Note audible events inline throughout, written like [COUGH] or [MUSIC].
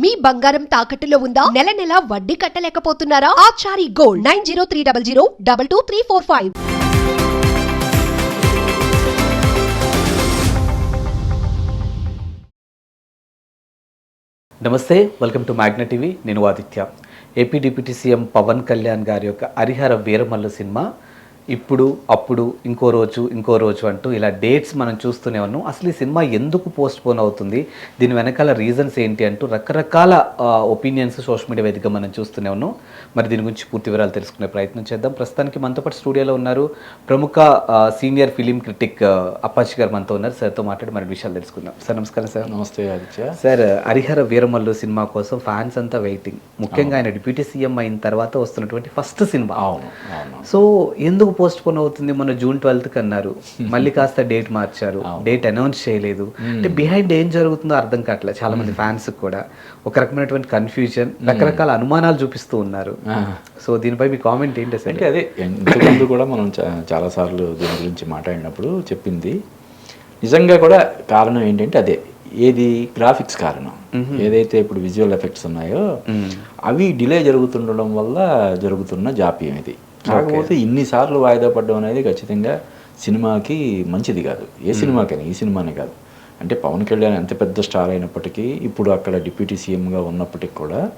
మీ బంగారం తాకట్టులో ఉందా? నెల నెల వడ్డీ కట్టలేకపోతున్నారా? Achari gold nine zero three double zero double two three four five. నమస్తే వెల్కమ్ టు మ్యాగ్నా టీవీ. నేను Aditya. AP deputy CM Pawan Kalyan garu యొక్క హరిహర వీరమల్లు సినిమా ఇప్పుడు అప్పుడు ఇంకో రోజు ఇంకో రోజు అంటూ ఇలా డేట్స్ మనం చూస్తూనే ఉన్నాం. అసలు ఈ సినిమా ఎందుకు పోస్ట్ పోన్ అవుతుంది? దీని వెనకాల రీజన్స్ ఏంటి అంటూ రకరకాల ఒపీనియన్స్ సోషల్ మీడియా వేదిక మనం చూస్తూనే ఉన్నాం. మరి దీని గురించి పూర్తి వివరాలు తెలుసుకునే ప్రయత్నం చేద్దాం. ప్రస్తుతానికి మనతో పాటు స్టూడియోలో ఉన్నారు ప్రముఖ సీనియర్ ఫిలిం క్రిటిక్ అప్పాచి గారు మనతో ఉన్నారు. సార్తో మాట్లాడి మరి విషయాలు తెలుసుకుందాం. సార్ నమస్కారం సార్. నమస్తే ఆదిత్య. సార్ హరిహర వీరమల్లు సినిమా కోసం ఫ్యాన్స్ అంతా వెయిటింగ్. ముఖ్యంగా ఆయన డిప్యూటీ సీఎం అయిన తర్వాత వస్తున్నటువంటి ఫస్ట్ సినిమా. సో ఎందుకు పోస్ట్ పోన్ అవుతుంది మన జూన్ ట్వెల్త్కి అన్నారు మళ్ళీ కాస్త డేట్ మార్చారు. డేట్ అనౌన్స్ చేయలేదు. అంటే బిహైండ్ ఏం జరుగుతుందో అర్థం కావట్లేదు. చాలా మంది ఫ్యాన్స్ కూడా. ఒక రకమైనటువంటి కన్ఫ్యూజన్ రకరకాల అనుమానాలు చూపిస్తూ ఉన్నారు. సో దీనిపై మీ కామెంట్ ఏంటి అంటే అదే ఇంతకుముందు కూడా మనం చా- చాలాసార్లు దీని గురించి మాట్లాడినప్పుడు చెప్పింది. నిజంగా కూడా కారణం ఏంటంటే అదే ఏది గ్రాఫిక్స్ కారణం. ఏదైతే ఇప్పుడు విజువల్ ఎఫెక్ట్స్ ఉన్నాయో అవి డిలే జరుగుతుండడం వల్ల జరుగుతున్న జాప్యం ఇది. కాకపోతే ఇన్నిసార్లు వాయిదా పడడం అనేది ఖచ్చితంగా సినిమాకి మంచిది కాదు. ఏ సినిమాకైనా ఈ సినిమానే కాదు. అంటే పవన్ కళ్యాణ్ ఎంత పెద్ద స్టార్ అయినప్పటికీ ఇప్పుడు అక్కడ డిప్యూటీ సీఎంగా ఉన్నప్పటికీ కూడా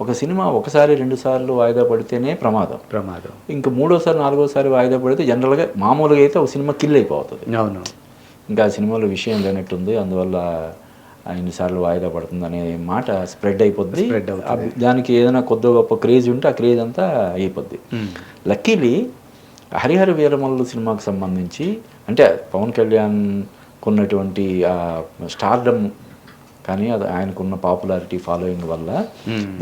ఒక సినిమా ఒకసారి రెండు సార్లు వాయిదా పడితేనే ప్రమాదం. ప్రమాదం. ఇంకా మూడోసారి నాలుగోసారి వాయిదా పడితే జనరల్గా మామూలుగా అయితే ఒక సినిమా కిల్ అయిపోతుంది. అవును. ఇంకా ఆ సినిమాలో విషయం లేనట్టుంది. అందువల్ల ఇన్నిసార్లు వాయిదా పడుతుంది అనే మాట స్ప్రెడ్ అయిపోద్ది. దానికి ఏదైనా కొద్ది గొప్ప క్రేజ్ ఉంటే ఆ క్రేజ్ అంతా అయిపోద్ది. లక్కీలీ హరిహర వీరమల్లు సినిమాకు సంబంధించి అంటే పవన్ కళ్యాణ్ కొన్నటువంటి ఆ స్టార్డమ్ కానీ అది ఆయనకున్న పాపులారిటీ ఫాలోయింగ్ వల్ల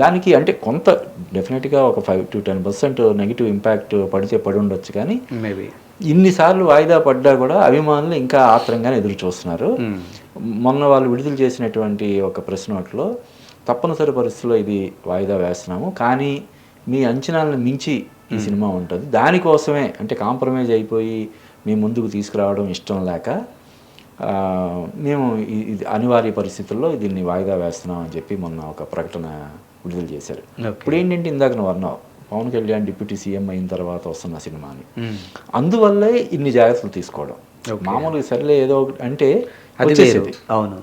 దానికి అంటే కొంత డెఫినెట్గా ఒక five to ten percent negative impact పడితే పడి ఉండొచ్చు కానీ మేబీ ఇన్నిసార్లు వాయిదా పడ్డా కూడా అభిమానులు ఇంకా ఆత్రంగానే ఎదురు చూస్తున్నారు. మొన్న వాళ్ళు విడుదల చేసినటువంటి ఒక ప్రెస్ నోట్లో తప్పనిసరి పరిస్థితుల్లో ఇది వాయిదా వేస్తున్నాము కానీ మీ అంచనాలను మించి ఈ సినిమా ఉంటుంది. దానికోసమే అంటే కాంప్రమైజ్ అయిపోయి మీ ముందుకు తీసుకురావడం ఇష్టం లేక మేము ఇది అనివార్య పరిస్థితుల్లో దీన్ని వాయిదా వేస్తున్నాం అని చెప్పి మొన్న ఒక ప్రకటన విడుదల చేశారు. ఇప్పుడు ఏంటంటే ఇందాక నువ్వు అన్నావు పవన్ కళ్యాణ్ డిప్యూటీ సీఎం అయిన తర్వాత వస్తున్న సినిమా అని అందువల్లే ఇన్ని జాగ్రత్తలు తీసుకోవడం. మామూలుగా సర్లే ఏదో ఒకటి అంటే అది వేరు. అవును.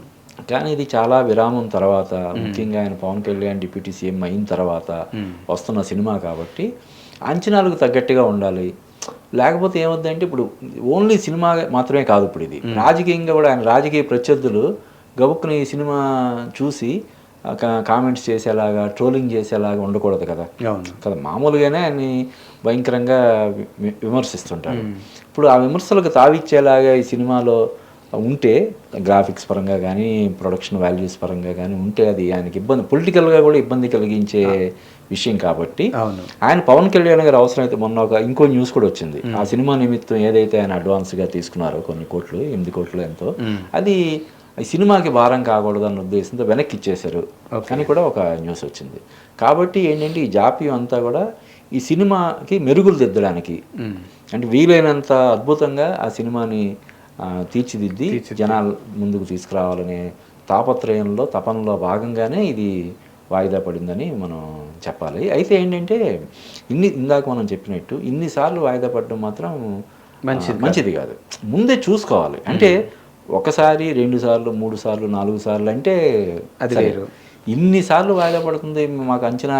కానీ ఇది చాలా విరామం తర్వాత ముఖ్యంగా ఆయన పవన్ కళ్యాణ్ డిప్యూటీ సీఎం అయిన తర్వాత వస్తున్న సినిమా కాబట్టి అంచనాలకు తగ్గట్టుగా ఉండాలి. లేకపోతే ఏమవుతుందంటే ఇప్పుడు ఓన్లీ సినిమా మాత్రమే కాదు ఇప్పుడు ఇది. రాజకీయంగా కూడా ఆయన రాజకీయ ప్రత్యర్థులు గబుక్కున ఈ సినిమా చూసి కామెంట్స్ చేసేలాగా ట్రోలింగ్ చేసేలాగా ఉండకూడదు కదా. అవును. కదా మామూలుగానే ఆయన్ని భయంకరంగా విమర్శిస్తుంటారు. ఇప్పుడు ఆ విమర్శలకు తావిచ్చేలాగా ఈ సినిమాలో ఉంటే గ్రాఫిక్స్ పరంగా కానీ ప్రొడక్షన్ వాల్యూస్ పరంగా కానీ ఉంటే అది ఆయనకి ఇబ్బంది. పొలిటికల్గా కూడా ఇబ్బంది కలిగించే విషయం కాబట్టి ఆయన పవన్ కళ్యాణ్ గారు అవసరమైతే మొన్న ఒక ఇంకో న్యూస్ కూడా వచ్చింది. ఆ సినిమా నిమిత్తం ఏదైతే ఆయన అడ్వాన్స్గా తీసుకున్నారో కొన్ని కోట్లు ఎనిమిది కోట్లు ఎంతో అది ఈ సినిమాకి భారం కాకూడదు అన్న ఉద్దేశంతో వెనక్కి ఇచ్చేశారు. అని కూడా ఒక న్యూస్ వచ్చింది. కాబట్టి ఏంటంటే ఈ జాప్యం అంతా కూడా ఈ సినిమాకి మెరుగులు దిద్దడానికి అంటే వీలైనంత అద్భుతంగా ఆ సినిమాని తీర్చిదిద్ది జనాల ముందుకు తీసుకురావాలనే తాపత్రయంలో తపనలో భాగంగానే ఇది వాయిదా పడిందని మనం చెప్పాలి. అయితే ఏంటంటే ఇన్ని ఇందాక మనం చెప్పినట్టు ఇన్నిసార్లు వాయిదా పడడం మాత్రం మంచిది మంచిది కాదు. ముందే చూసుకోవాలి. అంటే ఒకసారి రెండు సార్లు మూడు సార్లు నాలుగు సార్లు అంటే అది. వేరు. ఇన్నిసార్లు వాయిదా పడుతుంది మాకు అంచనా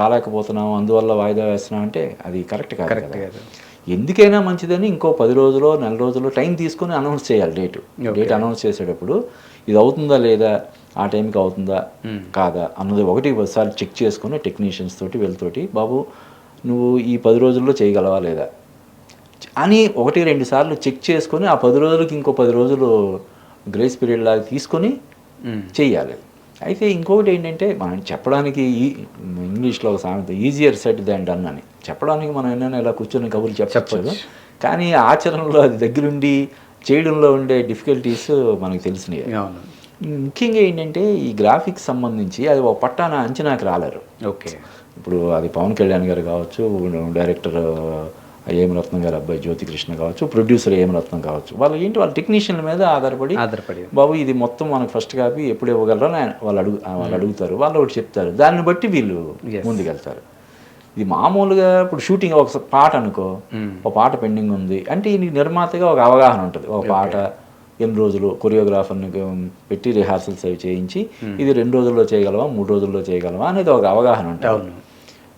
రాలేకపోతున్నాం అందువల్ల వాయిదా వేస్తున్నాం అంటే అది కరెక్ట్ కాదు కరెక్ట్ కదా. ఎందుకైనా మంచిదని ఇంకో పది రోజులు నెల రోజులు టైం తీసుకొని అనౌన్స్ చేయాలి డేట్. డేట్ అనౌన్స్ చేసేటప్పుడు ఇది అవుతుందా లేదా ఆ టైంకి అవుతుందా కాదా అన్నది ఒకటి ఒకసారి చెక్ చేసుకొని టెక్నీషియన్స్ తోటి వీళ్ళతోటి బాబు నువ్వు ఈ పది రోజుల్లో చేయగలవా లేదా? అని ఒకటి రెండు సార్లు చెక్ చేసుకొని ఆ పది రోజులకి ఇంకో పది రోజులు గ్రేస్ పీరియడ్ లాగా తీసుకొని చెయ్యాలి. అయితే ఇంకొకటి ఏంటంటే మనం చెప్పడానికి ఈ ఇంగ్లీష్లో ఒక సామెత ఈజియర్ సెట్ దాన్ డన్ అని. చెప్పడానికి మనం ఎన్నైనా ఇలా కూర్చొని కబుర్లు చెప్పచ్చు కానీ ఆచరణలో అది దగ్గరుండి చేయడంలో ఉండే డిఫికల్టీస్ మనకు తెలిసినాయి. ముఖ్యంగా ఏంటంటే ఈ గ్రాఫిక్స్ సంబంధించి అది ఒక పట్టాన అంచనాకి రాలేరు. ఓకే. ఇప్పుడు అది పవన్ కళ్యాణ్ గారు కావచ్చు డైరెక్టర్ ఏం రత్నం గారి అబ్బాయి జ్యోతి కృష్ణ కావచ్చు ప్రొడ్యూసర్ ఏం రత్నం కావచ్చు. వాళ్ళు ఏంటి? వాళ్ళ టెక్నీషియన్ల మీద ఆధారపడి ఆధారపడి. బాబు ఇది మొత్తం మనకు ఫస్ట్ కాపీ ఎప్పుడు ఇవ్వగలరో వాళ్ళు అడుగు వాళ్ళు అడుగుతారు. వాళ్ళు ఒకటి చెప్తారు. దాన్ని బట్టి వీళ్ళు. ముందుకెళ్తారు. ఇది మామూలుగా ఇప్పుడు షూటింగ్ ఒక స- పాట అనుకో ఒక పాట పెండింగ్ ఉంది అంటే ఈ నిర్మాతగా ఒక అవగాహన ఉంటుంది. ఒక పాట ఎన్ని రోజులు కొరియోగ్రాఫర్ని పెట్టి రిహార్సల్స్ అవి చేయించి ఇది రెండు రోజుల్లో చేయగలవా మూడు రోజుల్లో చేయగలవా అనేది ఒక అవగాహన ఉంటుంది.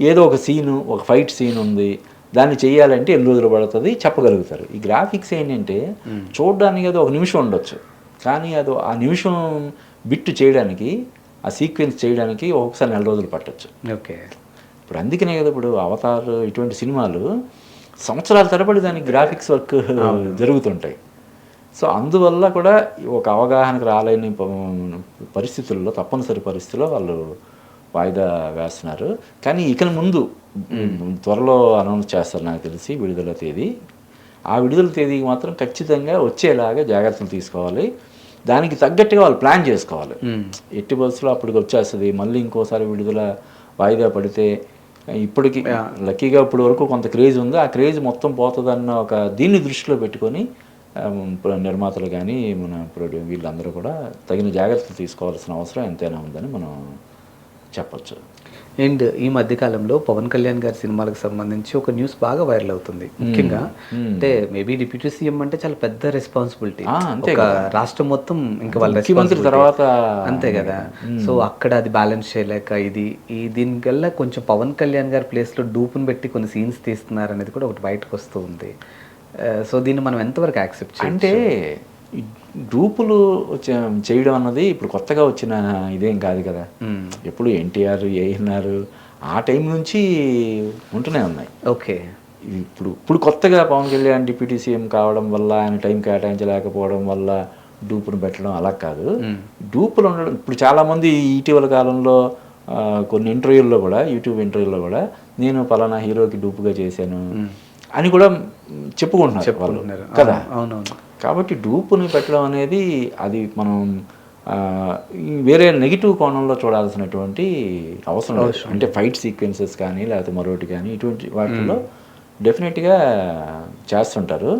ఏదో ఒక సీను ఒక ఫైట్ సీన్ ఉంది. దాన్ని చేయాలంటే ఎన్ని రోజులు పడుతుంది? చెప్పగలుగుతారు. ఈ గ్రాఫిక్స్ ఏంటంటే చూడడానికి అది ఒక నిమిషం ఉండొచ్చు. కానీ అది ఆ నిమిషం బిట్టు చేయడానికి ఆ సీక్వెన్స్ చేయడానికి ఒక్కొక్కసారి నెల రోజులు పట్టొచ్చు. ఓకే. ఇప్పుడు అందుకనే కదా ఇప్పుడు అవతార్ ఇటువంటి సినిమాలు సంవత్సరాల తరబడి దానికి గ్రాఫిక్స్ వర్క్ జరుగుతుంటాయి. సో అందువల్ల కూడా ఒక అవగాహనకు రాలేని పరిస్థితుల్లో తప్పనిసరి పరిస్థితుల్లో వాళ్ళు వాయిదా వేస్తున్నారు. కానీ ఇక ముందు త్వరలో అనౌన్స్ చేస్తారు నాకు తెలిసి విడుదల తేదీ. ఆ విడుదల తేదీకి మాత్రం ఖచ్చితంగా వచ్చేలాగా జాగ్రత్తలు తీసుకోవాలి. దానికి తగ్గట్టుగా వాళ్ళు ప్లాన్ చేసుకోవాలి. ఎట్టి బస్సులో అప్పటికి వచ్చేస్తుంది. మళ్ళీ ఇంకోసారి విడుదల వాయిదా పడితే ఇప్పటికి లక్కీగా ఇప్పటి వరకు కొంత క్రేజ్ ఉంది. ఆ క్రేజ్ మొత్తం పోతుందన్న ఒక దీన్ని దృష్టిలో పెట్టుకొని నిర్మాతలు కానీ మన ప్రొడ్యూ వీళ్ళందరూ కూడా తగిన జాగ్రత్తలు తీసుకోవాల్సిన అవసరం ఎంతైనా ఉందని మనం చెప్పొచ్చు. అండ్ ఈ మధ్య కాలంలో పవన్ కళ్యాణ్ గారి సినిమాలకు సంబంధించి ఒక న్యూస్ బాగా వైరల్ అవుతుంది. ముఖ్యంగా అంటే మేబీ డిప్యూటీ సీఎం అంటే చాలా పెద్ద రెస్పాన్సిబిలిటీ ఒక రాష్ట్రం మొత్తం ఇంకా వాళ్ళ ముఖ్యమంత్రి. తర్వాత అంతే కదా. సో అక్కడ అది బ్యాలెన్స్ చేయలేక ఇది ఈ దీనికల్లా కొంచెం పవన్ కళ్యాణ్ గారి ప్లేస్లో డూపును పెట్టి కొన్ని సీన్స్ తీస్తున్నారు అనేది కూడా ఒకటి బయటకు వస్తూ ఉంది. సో దీన్ని మనం ఎంతవరకు యాక్సెప్ట్ అంటే గ్రూపులు చేయడం అన్నది ఇప్పుడు కొత్తగా వచ్చిన ఇదేం కాదు కదా. ఎప్పుడు ఎన్టీఆర్ ఏఎన్ఆర్ ఆ టైం నుంచి ఉంటూనే ఉన్నాయి. ఓకే. ఇప్పుడు ఇప్పుడు కొత్తగా పవన్ కళ్యాణ్ డిప్యూటీ సీఎం కావడం వల్ల ఆయన టైం కేటాయించలేకపోవడం వల్ల డూపును పెట్టడం అలా కాదు. డూపులు ఉండడం ఇప్పుడు చాలామంది ఇటీవల కాలంలో కొన్ని ఇంటర్వ్యూల్లో కూడా యూట్యూబ్ ఇంటర్వ్యూల్లో కూడా నేను పలానా హీరోకి డూపుగా చేశాను అని కూడా చెప్పుకుంటున్నారు కదా? అవునవును కాబట్టి డూపుని పెట్టడం అనేది అది మనం వేరే నెగిటివ్ కోణంలో చూడాల్సినటువంటి అవసరం అంటే ఫైట్ సీక్వెన్సెస్ కానీ లేకపోతే మరొకటి కానీ ఇటువంటి వాటిల్లో డెఫినెట్గా చేస్తుంటారు.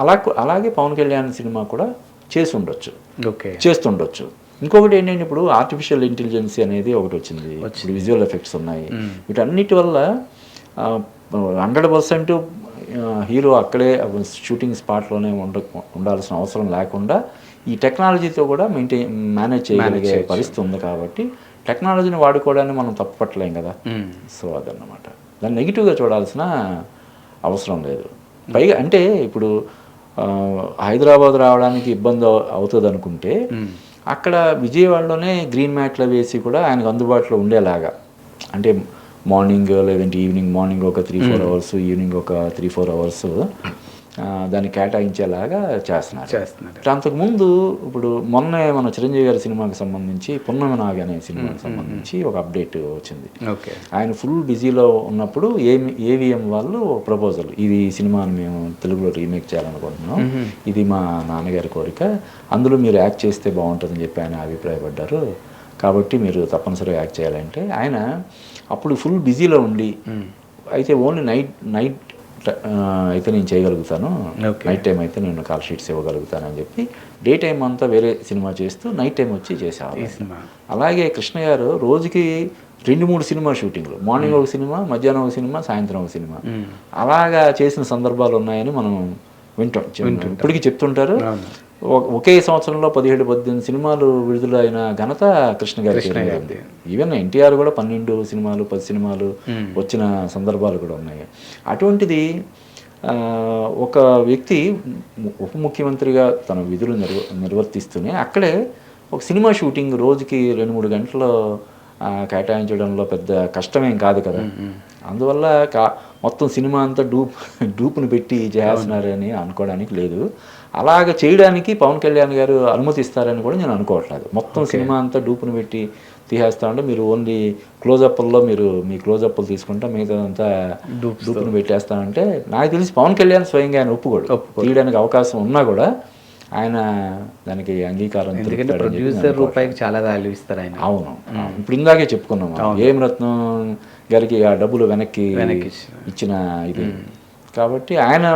అలా అలాగే పవన్ కళ్యాణ్ సినిమా కూడా చేసి ఉండొచ్చు ఓకే. చేస్తుండొచ్చు. ఇంకొకటి ఏంటంటే ఇప్పుడు ఆర్టిఫిషియల్ ఇంటెలిజెన్స్ అనేది ఒకటి వచ్చింది. ఇప్పుడు విజువల్ ఎఫెక్ట్స్ ఉన్నాయి. వీటన్నిటి వల్ల హండ్రెడ్ పర్సెంట్ హీరో అక్కడే షూటింగ్ స్పాట్లోనే ఉండ ఉండాల్సిన అవసరం లేకుండా ఈ టెక్నాలజీతో కూడా మెయింటైన్ మేనేజ్ చేయగలిగే పరిస్థితి ఉంది కాబట్టి టెక్నాలజీని వాడుకోవడాన్ని మనం తప్పట్లేం కదా. సో అదన్నమాట. దాన్ని నెగిటివ్గా చూడాల్సిన అవసరం లేదు. పైగా అంటే ఇప్పుడు హైదరాబాద్ రావడానికి ఇబ్బంది అవు- అవుతుంది అనుకుంటే అక్కడ విజయవాడలోనే గ్రీన్ మ్యాట్లో వేసి కూడా ఆయనకు అందుబాటులో ఉండేలాగా. అంటే మార్నింగ్ లేదంటే ఈవినింగ్ మార్నింగ్ ఒక త్రీ ఫోర్ అవర్స్ ఈవినింగ్ ఒక త్రీ ఫోర్ అవర్స్ దాన్ని కేటాయించేలాగా చేస్తున్నారు. చేస్తున్నారు. అంతకుముందు ఇప్పుడు మొన్నే మన చిరంజీవి గారి సినిమాకి సంబంధించి పున్నమి నాగి అనే సినిమాకి సంబంధించి ఒక అప్డేట్ వచ్చింది. ఓకే. ఆయన ఫుల్ బిజీలో ఉన్నప్పుడు ఏమి ఏవిఎం వాళ్ళు ప్రపోజల్ ఇది సినిమాని మేము తెలుగులో రీమేక్ చేయాలనుకుంటున్నాం ఇది మా నాన్నగారి కోరిక అందులో మీరు యాక్ట్ చేస్తే బాగుంటుందని చెప్పి ఆయన అభిప్రాయపడ్డారు. కాబట్టి మీరు తప్పనిసరిగా యాక్ట్ చేయాలంటే ఆయన అప్పుడు ఫుల్ బిజీలో ఉండి అయితే ఓన్లీ నైట్ నైట్ అయితే నేను చేయగలుగుతాను. నైట్ టైం అయితే నేను కాల్ షీట్స్ ఇవ్వగలుగుతాను అని చెప్పి డే టైం అంతా వేరే సినిమా చేస్తూ నైట్ టైం వచ్చి చేసేవాళ్ళు. అలాగే కృష్ణ గారు రోజుకి రెండు మూడు సినిమా షూటింగ్లు. మార్నింగ్ ఒక సినిమా మధ్యాహ్నం ఒక సినిమా సాయంత్రం ఒక సినిమా. అలాగా చేసిన సందర్భాలు ఉన్నాయని మనం వింటాం. ఇప్పటికీ చెప్తుంటారు. ఒకే సంవత్సరంలో పదిహేడు పద్దెనిమిది సినిమాలు విడుదల అయిన ఘనత కృష్ణ గారి ఈవెన్ ఎన్టీఆర్ కూడా పన్నెండు సినిమాలు పది సినిమాలు వచ్చిన సందర్భాలు కూడా ఉన్నాయి. అటువంటిది ఒక వ్యక్తి ఉప ముఖ్యమంత్రిగా తన విధులు నిర్వ నిర్వర్తిస్తూనే అక్కడే ఒక సినిమా షూటింగ్ రోజుకి రెండు మూడు గంటలు కేటాయించడంలో పెద్ద కష్టమేం కాదు కదా. అందువల్ల కా మొత్తం సినిమా అంతా డూప్ [LAUGHS] డూప్ను పెట్టి చేస్తున్నారని అనుకోవడానికి లేదు. అలాగ చేయడానికి పవన్ కళ్యాణ్ గారు అనుమతిస్తారని కూడా నేను అనుకోవట్లేదు. మొత్తం సినిమా అంతా డూప్ను పెట్టి తీసేస్తా ఉంటే మీరు ఓన్లీ క్లోజప్ల్లో మీరు మీ క్లోజప్లు తీసుకుంటా మిగతాదంతా డూప్ను పెట్టేస్తానంటే నాకు తెలిసి పవన్ కళ్యాణ్ స్వయంగా ఆయన ఒప్పుకోడు. తీయడానికి అవకాశం ఉన్నా కూడా ఆయన దానికి అంగీకారం ఎందుకంటే ప్రొడ్యూసర్ రూపాయికి చాలా వాల్యూ ఇస్తారు ఆయన. అవును. అవును. ఇప్పుడు ఇందాకే చెప్పుకున్నాం. ఏం రత్నం గారికి ఆ డబ్బులు వెనక్కి వెనక్కి ఇచ్చిన ఇది. కాబట్టి ఆయన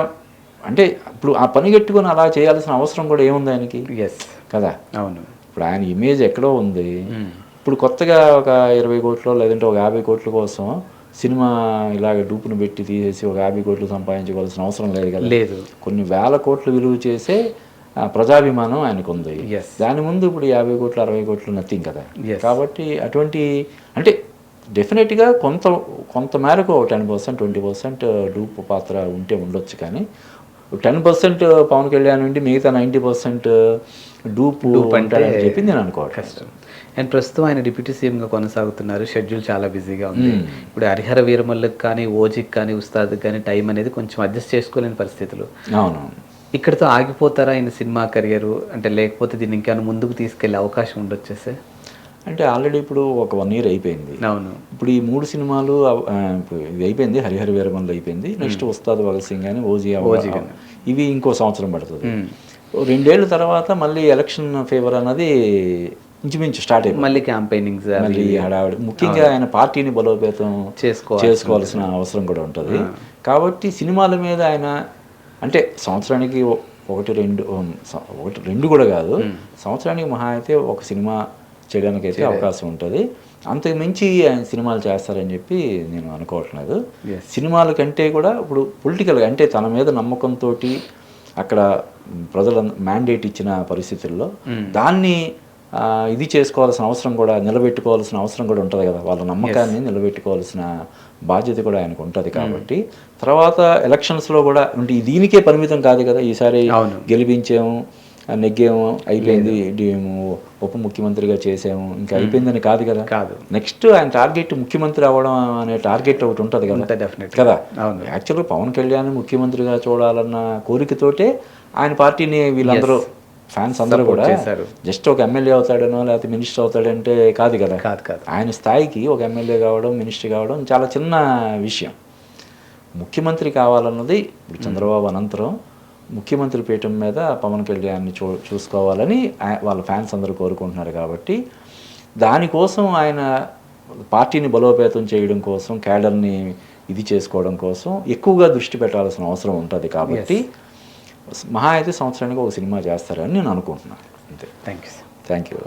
అంటే ఇప్పుడు ఆ పని కట్టుకొని అలా చేయాల్సిన అవసరం కూడా ఏముంది ఆయనకి? ఎస్ కదా? అవును. ఇప్పుడు ఆయన ఇమేజ్ ఎక్కడో ఉంది. మ్మ్. ఇప్పుడు కొత్తగా ఒక ఇరవై కోట్లు లేదంటే ఒక యాభై కోట్ల కోసం సినిమా ఇలాగ డూపును పెట్టి తీసేసి ఒక యాభై కోట్లు సంపాదించుకోవాల్సిన అవసరం లేదు కదా? లేదు. కొన్ని వేల కోట్లు విలువ చేసే ప్రజాభిమానం ఆయనకు ఉంది. దాని ముందు ఇప్పుడు యాభై కోట్లు అరవై కోట్లు నథింగ్ కదా. కాబట్టి అటువంటి అంటే డెఫినెట్గా కొంత కొంత మేరకు ten percent twenty percent dupe పాత్ర ఉంటే ఉండొచ్చు కానీ టెన్ పర్సెంట్ పవన్ కళ్యాణ్ ఉండి మిగతా నైంటీ పర్సెంట్ డూప్ అంటే ఉంటాడని చెప్పి నేను అనుకోవట్లేదు. కష్టం. అండ్ ప్రస్తుతం ఆయన డిప్యూటీ సీఎంగా కొనసాగుతున్నారు. షెడ్యూల్ చాలా బిజీగా ఉంది. ఇప్పుడు హరిహర వీరమల్లకు కానీ ఓజికి కానీ ఉస్తాద్కి కానీ టైం అనేది కొంచెం అడ్జస్ట్ చేసుకోలేని పరిస్థితులు. అవును ఇక్కడితో ఆగిపోతారా ఆయన సినిమా కెరియర్ అంటే లేకపోతే దీన్ని ఇంకేమైనా ముందుకు తీసుకెళ్ళే అవకాశం ఉండొచ్చేసే అంటే ఆల్రెడీ ఇప్పుడు ఒక వన్ ఇయర్ అయిపోయింది. అవును. ఇప్పుడు ఈ మూడు సినిమాలు ఇది అయిపోయింది హరిహర వీరమల్లు అయిపోయింది. నెక్స్ట్ ఉస్తాద్ భగత్ సింగ్ అని ఓజీ. ఇవి ఇంకో సంవత్సరం పడుతుంది. రెండేళ్ళ తర్వాత మళ్ళీ ఎలక్షన్ ఫేవర్ అన్నది ఇంచుమించు స్టార్ట్ అయిపోయింది మళ్ళీ క్యాంపెయినింగ్స్ మళ్ళీ హడావిడి. ముఖ్యంగా ఆయన పార్టీని బలోపేతం చేసుకోవాలి చేసుకోవాల్సిన అవసరం కూడా ఉంటుంది. కాబట్టి సినిమాల మీద ఆయన అంటే సంవత్సరానికి ఒకటి రెండు ఒకటి రెండు కూడా కాదు. సంవత్సరానికి మహా అయితే ఒక సినిమా చేయడానికి అయితే అవకాశం ఉంటుంది. అంతకు మించి ఆయన సినిమాలు చేస్తారని చెప్పి నేను అనుకోవట్లేదు. సినిమాల కంటే కూడా ఇప్పుడు పొలిటికల్గా అంటే తన మీద నమ్మకంతో అక్కడ ప్రజల మ్యాండేట్ ఇచ్చిన పరిస్థితుల్లో దాన్ని ఇది చేసుకోవాల్సిన అవసరం కూడా నిలబెట్టుకోవాల్సిన అవసరం కూడా ఉంటుంది కదా. వాళ్ళ నమ్మకాన్ని నిలబెట్టుకోవాల్సిన బాధ్యత కూడా ఆయనకు ఉంటుంది కాబట్టి. తర్వాత ఎలక్షన్స్లో కూడా అంటే దీనికే పరిమితం కాదు కదా. ఈసారి. గెలిపించాము నెగ్గాము అయిపోయింది ఉప ముఖ్యమంత్రిగా చేసాము ఇంకా అయిపోయిందని కాదు కదా. కాదు. నెక్స్ట్ ఆయన టార్గెట్ ముఖ్యమంత్రి అవ్వడం అనే టార్గెట్ ఒకటి ఉంటుంది కదా. డెఫినెట్ కదా. యాక్చువల్గా పవన్ కళ్యాణ్ ముఖ్యమంత్రిగా చూడాలన్న కోరికతోటే ఆయన పార్టీని వీళ్ళందరూ ఫ్యాన్స్ అందరూ కూడా. జస్ట్ ఒక ఎమ్మెల్యే అవుతాడనో లేకపోతే మినిస్టర్ అవుతాడంటే కాదు కదా. కాదు కాదు. ఆయన స్థాయికి ఒక ఎమ్మెల్యే కావడం మినిస్టర్ కావడం చాలా చిన్న విషయం. ముఖ్యమంత్రి కావాలన్నది ఇప్పుడు చంద్రబాబు అనంతరం ముఖ్యమంత్రి పీఠం మీద పవన్ కళ్యాణ్ని చూ చూసుకోవాలని వాళ్ళ ఫ్యాన్స్ అందరూ కోరుకుంటున్నారు కాబట్టి దానికోసం ఆయన పార్టీని బలోపేతం చేయడం కోసం క్యాడర్ని ఇది చేసుకోవడం కోసం ఎక్కువగా దృష్టి పెట్టాల్సిన అవసరం ఉంటుంది కాబట్టి మహా అయితే సంవత్సరానికి ఒక సినిమా చేస్తారని నేను అనుకుంటున్నాను. అంతే. Thank you thank you